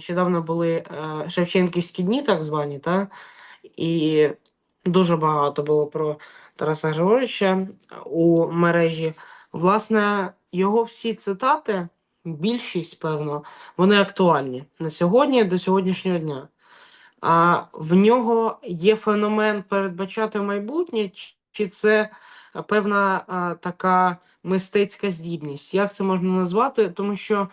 нещодавно були е, Шевченківські дні, так звані, та? і дуже багато було про Тараса Григоровича у мережі. Власне, його всі цитати, більшість, певно, вони актуальні на сьогодні до сьогоднішнього дня. А в нього є феномен передбачати майбутнє, чи це певна а, така мистецька здібність? Як це можна назвати? Тому що,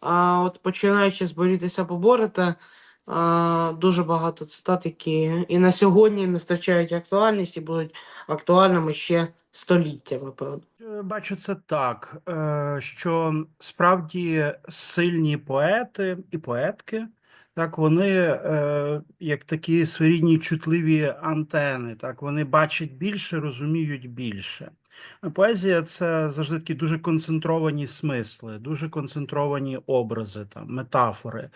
а, от починаючи з борітися поборете, дуже багато цитат, які і на сьогодні не втрачають актуальність і будуть актуальними ще століттями, певно. Е, Бачу це так, е, що справді сильні поети і поетки, так, вони е, як такі своєрідні чутливі антени, так, вони бачать більше, розуміють більше. Поезія це завжди такі дуже концентровані смисли, дуже концентровані образи, там, метафори.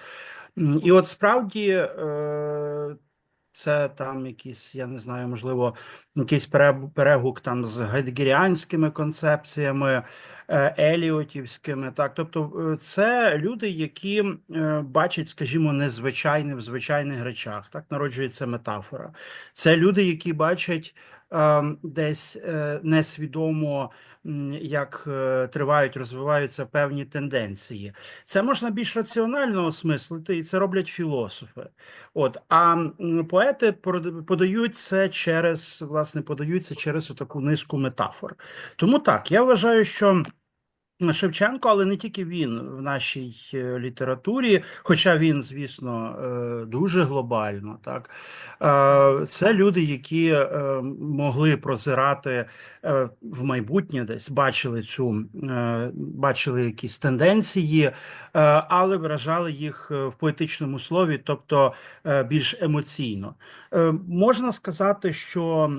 І от справді е, це там якісь, я не знаю, можливо, якийсь перегук там з гайдгеріанськими концепціями, еліотівськими. Так, тобто, е, це люди, які е, бачать, скажімо, незвичайне в звичайних речах. Так народжується метафора. Це люди, які бачать е, десь е, несвідомо, як е, тривають, розвиваються певні тенденції. Це можна більш раціонально осмислити, і це роблять філософи. От, а поети подають це через, власне, подаються через таку низку метафор. Тому так, я вважаю, що. Шевченко, але не тільки він в нашій е, літературі, хоча він, звісно, е, дуже глобально, так Е, це люди, які могли прозирати в майбутнє, десь бачили цю бачили якісь тенденції, але виражали їх в поетичному слові, тобто більш емоційно. Можна сказати, що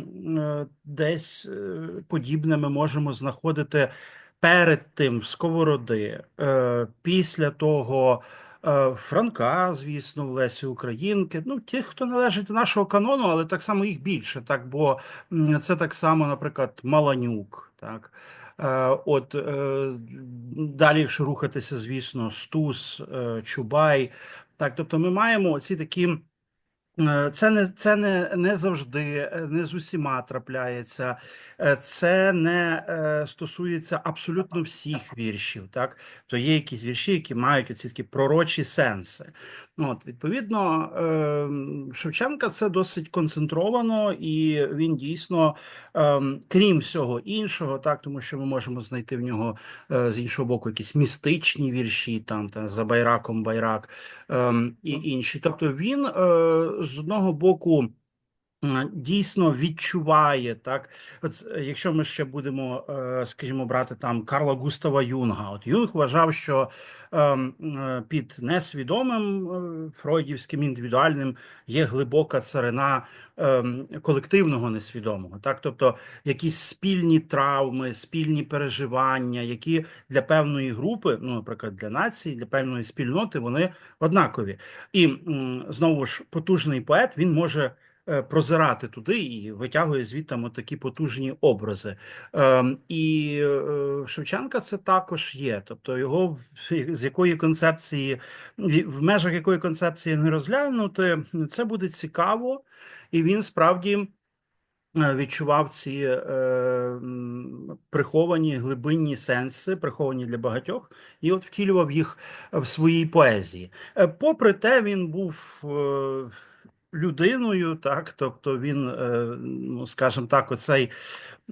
десь подібне ми можемо знаходити перед тим Сковороди, е, після того е, Франка, звісно, в Лесі Українки. Ну, тих, хто належить до нашого канону, але так само їх більше, так, бо це так само, наприклад, Маланюк. Так. Е, От далі, якщо рухатися, звісно, Стус, Чубай. Так, тобто ми маємо ці такі. Е, Це не це не, не завжди, е, не з усіма трапляється. Е, Це не е, стосується абсолютно всіх віршів. Так, то є якісь вірші, які мають оці такі пророчі сенси. От, відповідно, е, Шевченка це досить концентровано, і він дійсно, е, крім всього іншого, так, тому що ми можемо знайти в нього е, з іншого боку якісь містичні вірші, там та за байраком байрак ем, і інші. Тобто він е, з одного боку. М, Дійсно відчуває так, от е, якщо ми ще будемо, е, скажімо, брати там Карла Густава Юнга. От Юнг вважав, що ем, е, під несвідомим е, фройдівським індивідуальним є глибока царина ем, колективного несвідомого. Так, тобто якісь спільні травми, спільні переживання, які для певної групи, ну, наприклад, для нації, для певної спільноти, вони однакові. І знову ж потужний поет він може. Е, Прозирати туди і витягує звідти такі потужні образи. Ем, і е, Шевченка це також є. Тобто, його з якої концепції, в межах якої концепції не розглянути, це буде цікаво, і він справді е, відчував ці е, приховані глибинні сенси, приховані для багатьох, і от втілював їх в своїй поезії. Попри те, він був. Людиною, так, тобто він, е, ну скажімо так, оцей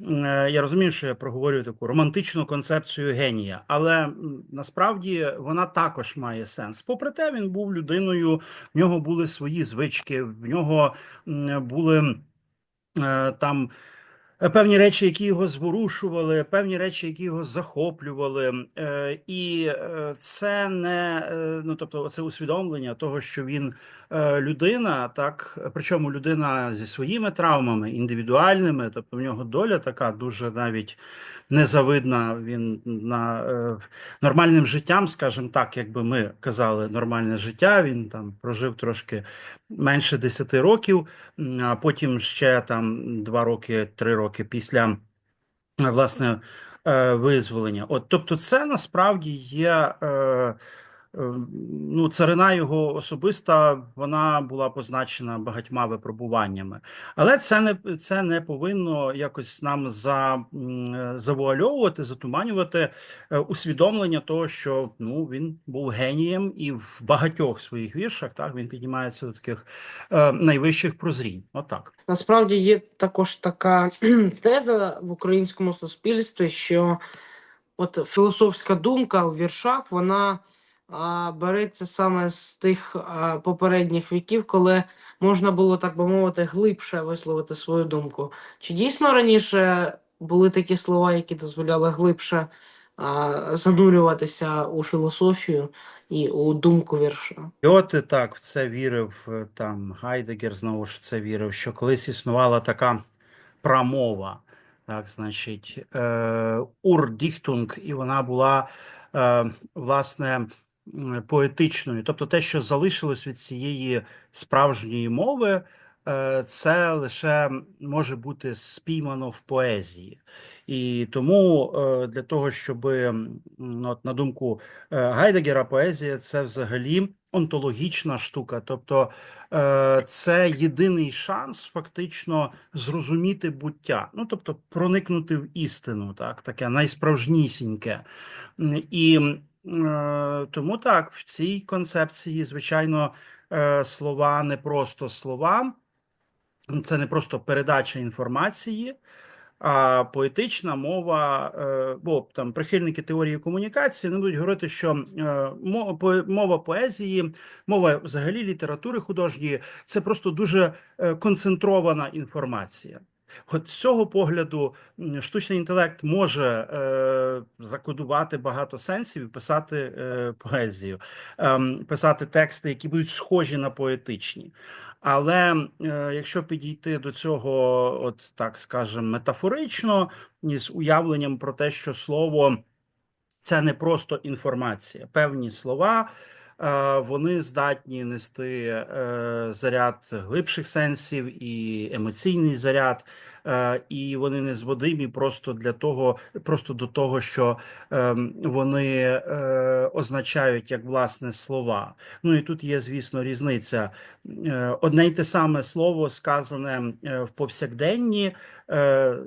е, я розумію, що я проговорюю таку романтичну концепцію генія, але насправді вона також має сенс. Попри те, він був людиною, в нього були свої звички, в нього були е, там. Певні речі, які його зворушували, певні речі, які його захоплювали, е, і е, це не е, ну, тобто, це усвідомлення того, що він людина, так причому людина зі своїми травмами індивідуальними, тобто в нього доля така дуже навіть незавидна. Він на е, нормальним життям, скажімо так, якби ми казали, нормальне життя. Він там прожив трошки менше 10 років, а потім ще там 2 роки, 3 роки після е, власне е, визволення. От, тобто, це насправді є. Е, ну, царина його особиста, вона була позначена багатьма випробуваннями. Але це не це не повинно якось нам за, е, завуальовувати, затуманювати е, усвідомлення того, що ну він був генієм, і в багатьох своїх віршах так він піднімається до таких е, найвищих прозрінь. Отак. Насправді є також така теза в українському суспільстві, що от філософська думка у віршах вона береться саме з тих а, попередніх віків, коли можна було, так би мовити, глибше висловити свою думку. Чи дійсно раніше були такі слова, які дозволяли глибше а, занурюватися у філософію і у думку вірша? Гьоте так в це вірив, е, там Гайдегер знову ж це вірив, що колись існувала така прамова, так, значить, е, урдіхтунг, і вона була е, власне поетичною. Тобто те, що залишилось від цієї справжньої мови, е, це лише може бути спіймано в поезії. І тому е, для того, щоб, от, на думку е, Гайдегера, поезія це взагалі онтологічна штука. Тобто це єдиний шанс фактично зрозуміти буття, ну тобто проникнути в істину, так, таке найсправжнісіньке. І тому так, в цій концепції, звичайно, е, слова не просто слова, це не просто передача інформації. А поетична мова, е, бо там прихильники теорії комунікації не будуть говорити, що е, мова поезії, мова взагалі літератури художньої це просто дуже е, концентрована інформація. От з цього погляду штучний інтелект може е, закодувати багато сенсів і писати е, поезію, ем, писати тексти, які будуть схожі на поетичні. Але е, якщо підійти до цього, от так скажемо, метафорично, із уявленням про те, що слово це не просто інформація, певні слова. Е, Вони здатні нести е, заряд глибших сенсів і емоційний заряд, е, і вони не зводимі просто для того, просто до того, що е, вони означають як власне слова. Ну і тут є, звісно, різниця. Одне й те саме слово сказане в повсякденні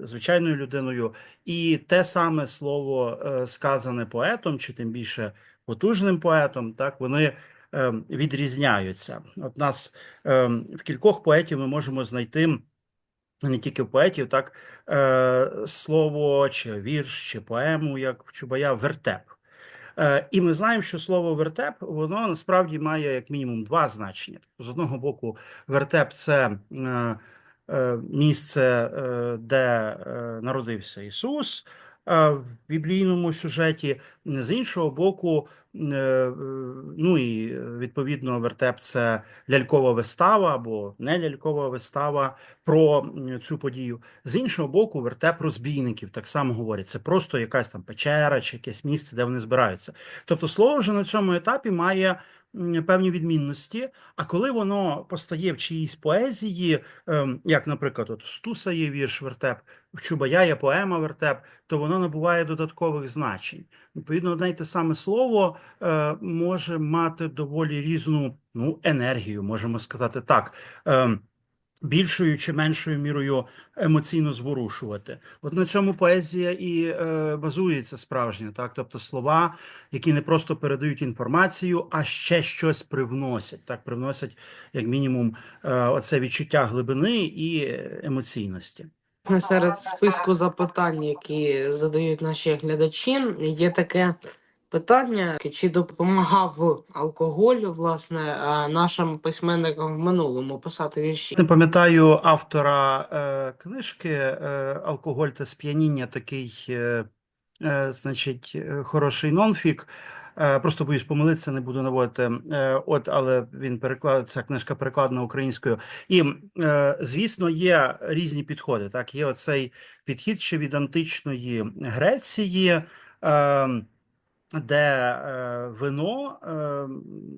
звичайною людиною, і те саме слово сказане поетом, чи тим більше потужним поетом, так вони е, відрізняються. От нас е, в кількох поетів ми можемо знайти. Не тільки в поетів, так е, слово чи вірш, чи поему, як в Чубая, вертеп. Е, І ми знаємо, що слово вертеп воно насправді має як мінімум два значення. З одного боку, вертеп це е, е, місце, е, де е, народився Ісус в біблійному сюжеті. З іншого боку, е, ну і відповідно, вертеп це лялькова вистава або не лялькова вистава про цю подію. З іншого боку, вертеп розбійників так само говорять. Це просто якась там печера чи якесь місце, де вони збираються. Тобто, слово вже на цьому етапі має певні відмінності. А коли воно постає в чиїсь поезії, ем, як, наприклад, от Стуса є вірш вертеп, в Чубая є поема вертеп, то воно набуває додаткових значень. Відповідно, одне й те саме слово е, може мати доволі різну ну, енергію, можемо сказати так. Більшою чи меншою мірою емоційно зворушувати. От на цьому поезія і е, базується справжня, так тобто слова, які не просто передають інформацію, а ще щось привносять. Так, привносять як мінімум е, оце відчуття глибини і емоційності. Серед списку запитань, які задають наші глядачі, є таке питання: чи допомагав алкоголь власне нашим письменникам в минулому писати вірші? Не пам'ятаю автора е, книжки е, Алкоголь та сп'яніння такий, е, е, значить, е, хороший нонфік. Е, просто боюсь помилитися, не буду наводити. Е, от, але він переклад, ця книжка перекладена українською. І, е, звісно, є різні підходи. Так, є оцей підхід ще від античної Греції. Де е, вино, е,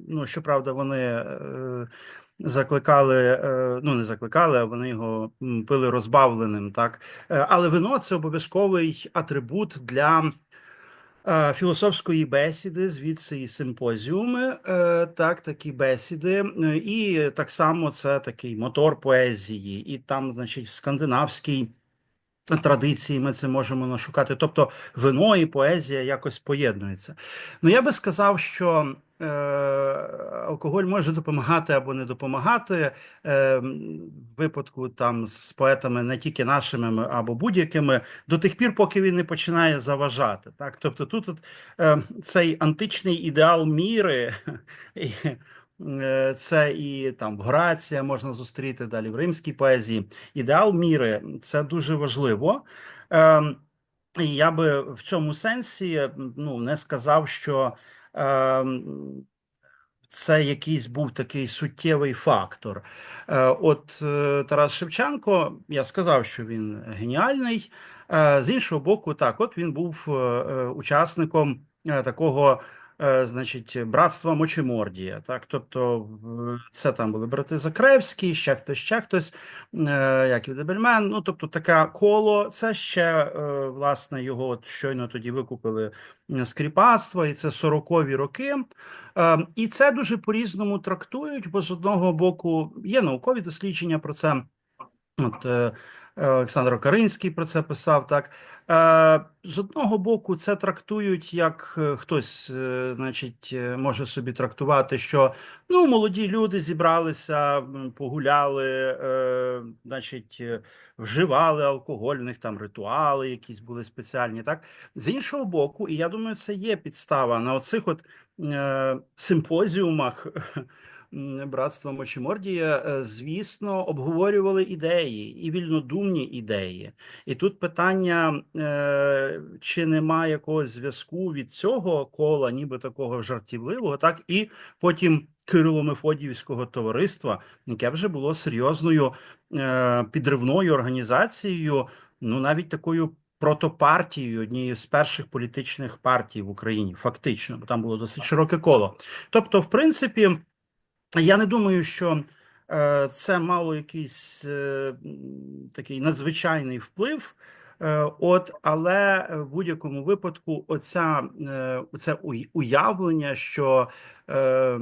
ну щоправда, вони е, закликали, ну не закликали, а вони його пили розбавленим, так. Але вино це обов'язковий атрибут для філософської бесіди, звідси і симпозіуми, так, такі бесіди, і так само це такий мотор поезії, і там, значить, в скандинавській традиції ми це можемо нашукати. Тобто вино і поезія якось поєднуються. Ну, я би сказав, що е, алкоголь може допомагати або не допомагати. Е, в випадку там з поетами не тільки нашими або будь-якими, до тих пір, поки він не починає заважати. Так? Тобто тут от, е, цей античний ідеал міри. е, Це і там Грація можна зустріти далі в римській поезії. Ідеал міри це дуже важливо. Ем, і я би в цьому сенсі ну, не сказав, що ем, це якийсь був такий суттєвий фактор. Е, От е, Тарас Шевченко, я сказав, що він геніальний. Е, З іншого боку, так, от він був е, е, учасником е, такого. Е, Значить, братства Мочемордія, так, тобто це там були брати Закревські, ще хтось, ще хтось, е, Яків Дебельмен. Ну, тобто, таке коло. Це ще е, власне його от щойно тоді викупили е, з кріпацтва, і це 40-ві роки. Е, І це дуже по-різному трактують, бо з одного боку є наукові дослідження про це. От е, е, Олександр Каринський про це писав. Так е, з одного боку, це трактують як е, хтось, е, значить, е, може собі трактувати, що ну молоді люди зібралися, погуляли, е, значить, е, вживали алкоголь, у них там ритуали якісь були спеціальні. Так з іншого боку, і я думаю, це є підстава на оцих от е, симпозіумах. Братства Мочемордія, е, звісно, обговорювали ідеї і вільнодумні ідеї. І тут питання, е, чи немає якогось зв'язку від цього кола, ніби такого жартівливого, так і потім Кирило-Мефодіївського товариства, яке вже було серйозною е, підривною організацією, ну навіть такою. Протопартією однією з перших політичних партій в Україні, фактично, бо там було досить широке коло. Тобто, в принципі, я не думаю, що е, це мало якийсь е, такий надзвичайний вплив. Е, от, але в будь-якому випадку, оця оце уявлення, що е,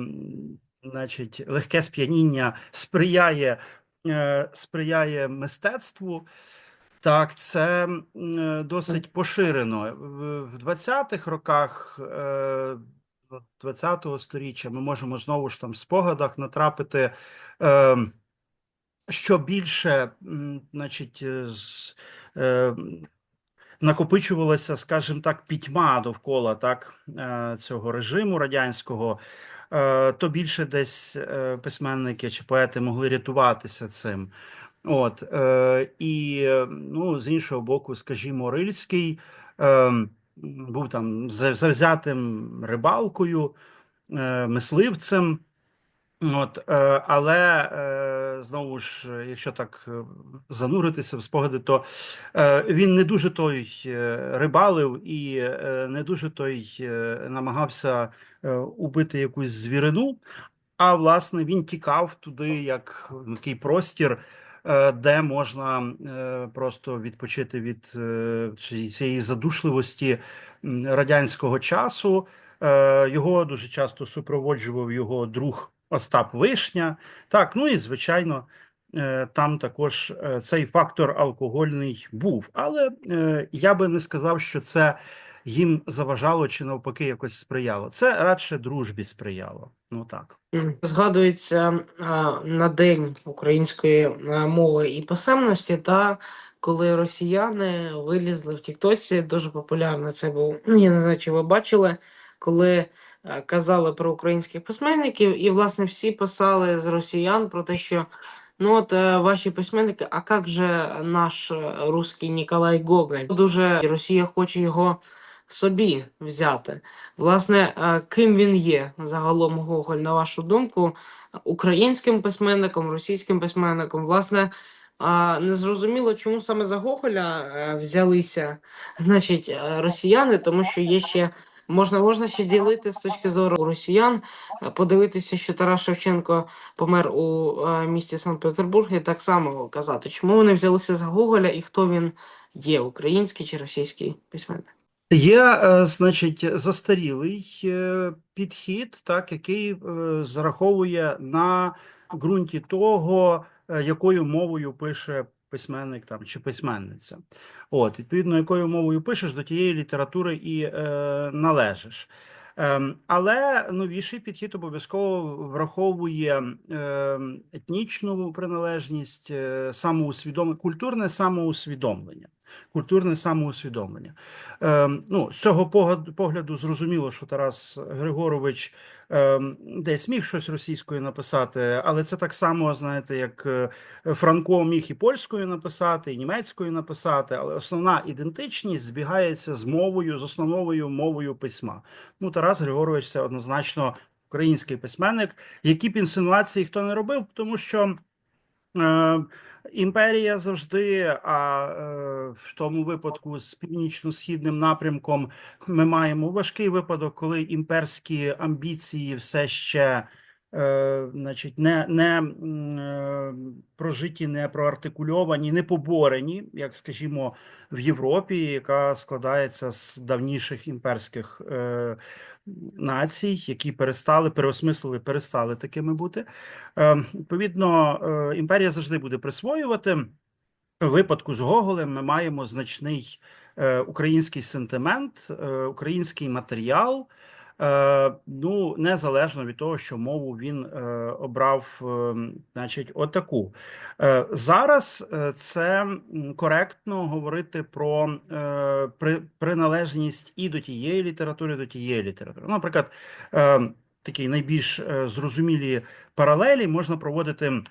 значить, легке сп'яніння сприяє, е, сприяє мистецтву. Так, це досить поширено. В 20-х роках е, 20-го сторіччя ми можемо знову ж там в спогадах натрапити, е, що більше, значить, з, е, накопичувалася, скажімо так, пітьма довкола так, е, цього режиму радянського, е, то більше десь е, письменники чи поети могли рятуватися цим. От, е, і ну, з іншого боку, скажімо, Рильський е, був там завзятим рибалкою, е, мисливцем. От, е, але е, знову ж, якщо так зануритися в спогади, то він не дуже той рибалив і не дуже той намагався убити якусь звірину. А власне він тікав туди, як такий простір, де можна е, просто відпочити від е, цієї задушливості радянського часу. Е, Його дуже часто супроводжував його друг Остап Вишня. Так, ну і звичайно, е, там також е, цей фактор алкогольний був. Але е, я би не сказав, що це їм заважало чи навпаки якось сприяло. Це радше дружбі сприяло. Ну так. Згадується на День української мови і писемності, та коли росіяни вилізли в Тіктоці, дуже популярно це був. ну, Я не знаю, чи ви бачили, коли казали про українських письменників, і власне всі писали з росіян про те, що ну от е, ваші письменники, а як же наш е, русський Ніколай Гоголь? Дуже Росія хоче його собі взяти. Власне, е, ким він є загалом Гоголь, на вашу думку, українським письменником, російським письменником? Власне, а, не зрозуміло, чому саме за Гоголя е, взялися значить, е, росіяни, тому що є ще. Можна, можна ще ділити з точки зору росіян, е, подивитися, що Тарас Шевченко помер у е, місті Санкт-Петербург, і так само казати, чому вони взялися за Гоголя і хто він є, український чи російський письменник? Є, е, значить, застарілий е, підхід, так, який е, зараховує на ґрунті того, якою мовою пише письменник там чи письменниця. От, відповідно, якою мовою пишеш, до тієї літератури і е, належиш. Ем, але новіший підхід обов'язково враховує етнічну приналежність, самоусвідомлення, культурне самоусвідомлення. Культурне самоусвідомлення. Е, ну, з цього погляду зрозуміло, що Тарас Григорович е, десь міг щось російською написати, але це так само, знаєте, як е, Франко міг і польською написати, і німецькою написати, але основна ідентичність збігається з мовою, з основною мовою письма. Ну, Тарас Григорович це однозначно український письменник, які б інсинуації хто не робив, тому що. Е, Імперія завжди, а е, в тому випадку з північно-східним напрямком ми маємо важкий випадок, коли імперські амбіції все ще значить, не, не е, прожиті, не проартикульовані, не поборені, як скажімо, в Європі, яка складається з давніших імперських е, націй, які перестали переосмислили, перестали такими бути. Е, Відповідно, е, імперія завжди буде присвоювати. В випадку з Гоголем ми маємо значний е, український сентимент, е, український матеріал. Е, ну, незалежно від того, що мову він е, обрав, е, значить, отаку. Зараз це коректно говорити про при, приналежність і до тієї літератури, до тієї літератури. Ну, Наприклад, такі найбільш зрозумілі паралелі можна проводити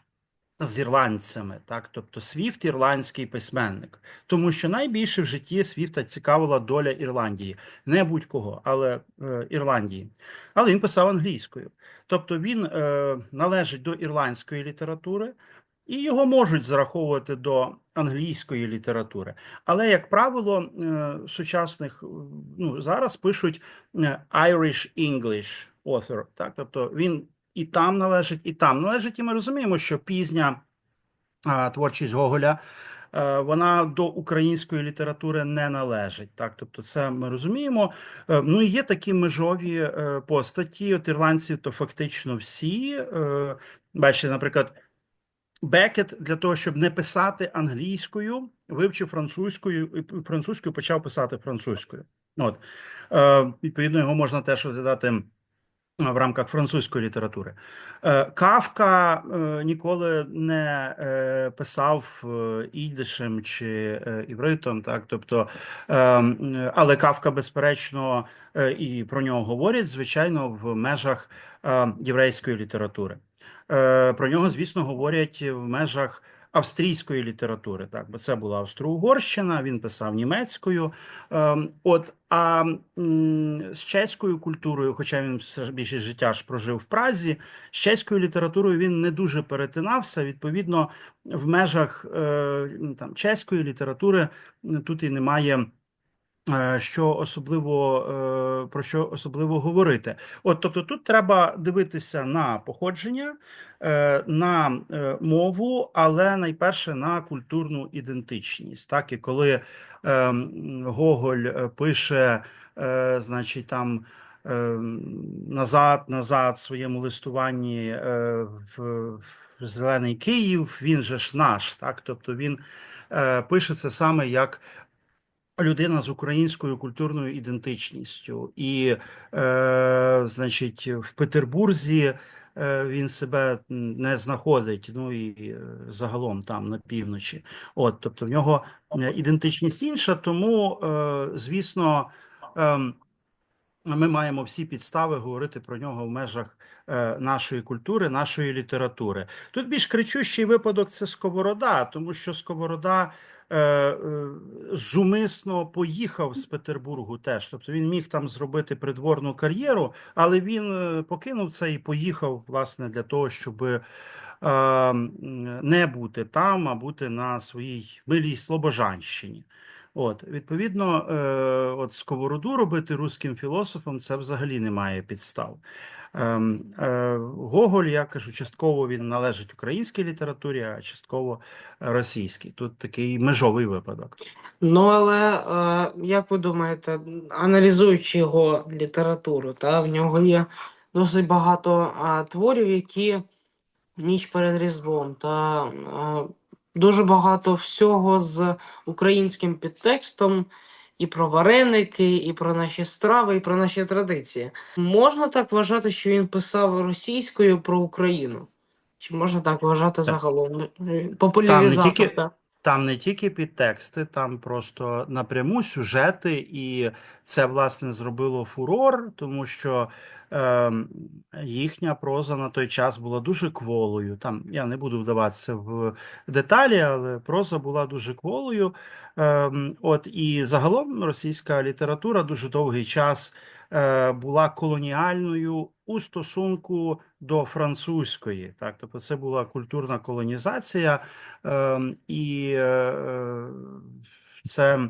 з ірландцями, так, тобто Свіфт ірландський письменник, тому що найбільше в житті Свіфта цікавила доля Ірландії, не будь-кого, але е, Ірландії. Але він писав англійською, тобто він е, належить до ірландської літератури. І його можуть зараховувати до англійської літератури, але як правило, е, сучасних ну зараз пишуть е, Irish English author, так? Тобто він і там належить, і там належить. І ми розуміємо, що пізня а, творчість Гоголя. е, Вона до української літератури не належить, так тобто, це ми розуміємо. Е, Ну і є такі межові е, постаті. От ірландців, то фактично всі. Бачите, наприклад, Бекет для того, щоб не писати англійською, вивчив французькою і французькою почав писати французькою. От відповідно, його можна теж розглядати в рамках французької літератури. Е, Кавка е, ніколи не е, писав ідишем чи івритом, так тобто, але Кавка, безперечно, і про нього говорять, звичайно, в межах єврейської літератури. Про нього, звісно, говорять в межах австрійської літератури, так, бо це була Австро-Угорщина, він писав німецькою. Ем, От, а з чеською культурою, хоча він все ж більшість життя ж прожив в Празі, з чеською літературою він не дуже перетинався. Відповідно, в межах е, там, чеської літератури тут і немає. Е, Що особливо е, про що особливо говорити? От тобто, тут треба дивитися на походження, е, на мову, але найперше на культурну ідентичність. Так і коли Гоголь пише, значить, там назад, назад в своєму листуванні в, Зелений Київ, він же ж наш, так, тобто він пише це саме як людина з українською культурною ідентичністю, і, е, значить, в Петербурзі е, він себе не знаходить. Ну і е, загалом там на півночі. От, тобто, в нього е, ідентичність інша, тому, звісно. Ем, ми маємо всі підстави говорити про нього в межах е, нашої культури, нашої літератури. Тут більш кричущий випадок це Сковорода, тому що Сковорода е, е, зумисно поїхав з Петербургу теж. Тобто він міг там зробити придворну кар'єру, але він е, покинув це і поїхав, власне, для того, щоб е, не бути там, а бути на своїй милій Слобожанщині. От, відповідно, е, от сковороду робити руським філософом це взагалі не має підстав. Ем, е, Гоголь, я кажу, частково він належить українській літературі, а частково російській. Тут такий межовий випадок. Ну, але е, як ви думаєте, аналізуючи його літературу, та, в нього є досить багато е, творів, які ніч перед Різдвом, та е, дуже багато всього з українським підтекстом і про вареники, і про наші страви, і про наші традиції. Можна так вважати, що він писав російською про Україну? Чи можна так вважати загалом? Е, Популяризатор, тільки- так? Там не тільки підтексти, там просто напряму сюжети, і це власне зробило фурор, тому що е, їхня проза на той час була дуже кволою. Там я не буду вдаватися в деталі, але проза була дуже кволою. Е, от і загалом російська література дуже довгий час е, була колоніальною у стосунку до французької. Так, тобто це була культурна колонізація. Ем, І е, е, це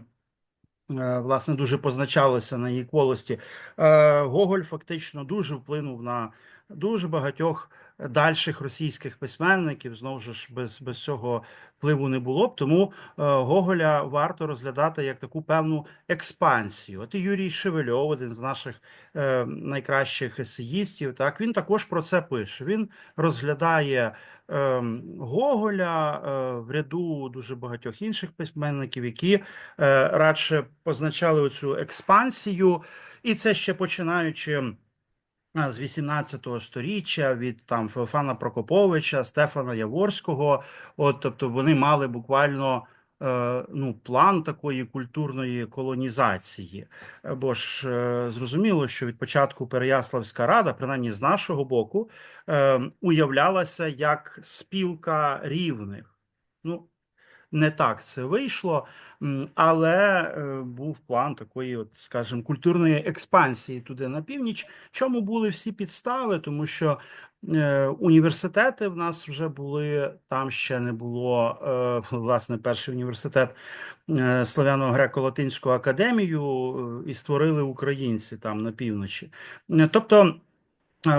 власне дуже позначалося на її кволості. Е, Гоголь фактично дуже вплинув на дуже багатьох дальших російських письменників. Знову ж без, без цього впливу не було б. Тому е, Гоголя варто розглядати як таку певну експансію. От і Юрій Шевельов, один з наших е, найкращих есеїстів, так він також про це пише. Він розглядає ем, Гоголя е, в ряду дуже багатьох інших письменників, які е, радше позначали цю експансію, і це ще починаючи. З 18 сторіччя від там Феофана Прокоповича, Стефана Яворського, от тобто вони мали буквально е, ну, план такої культурної колонізації. Бо ж е, зрозуміло, що від початку Переяславська рада, принаймні з нашого боку, е, уявлялася як спілка рівних. Ну, не так це вийшло, але е, був план такої, от, скажімо, культурної експансії туди на північ. Чому були всі підстави? Тому що е, університети в нас вже були, там ще не було е, власне перший університет е, Славяно-Греко-Латинську академію е, і створили українці там на півночі. Тобто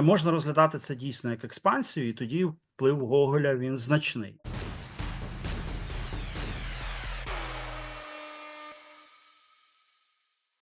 можна розглядати це дійсно як експансію, і тоді вплив Гоголя він значний.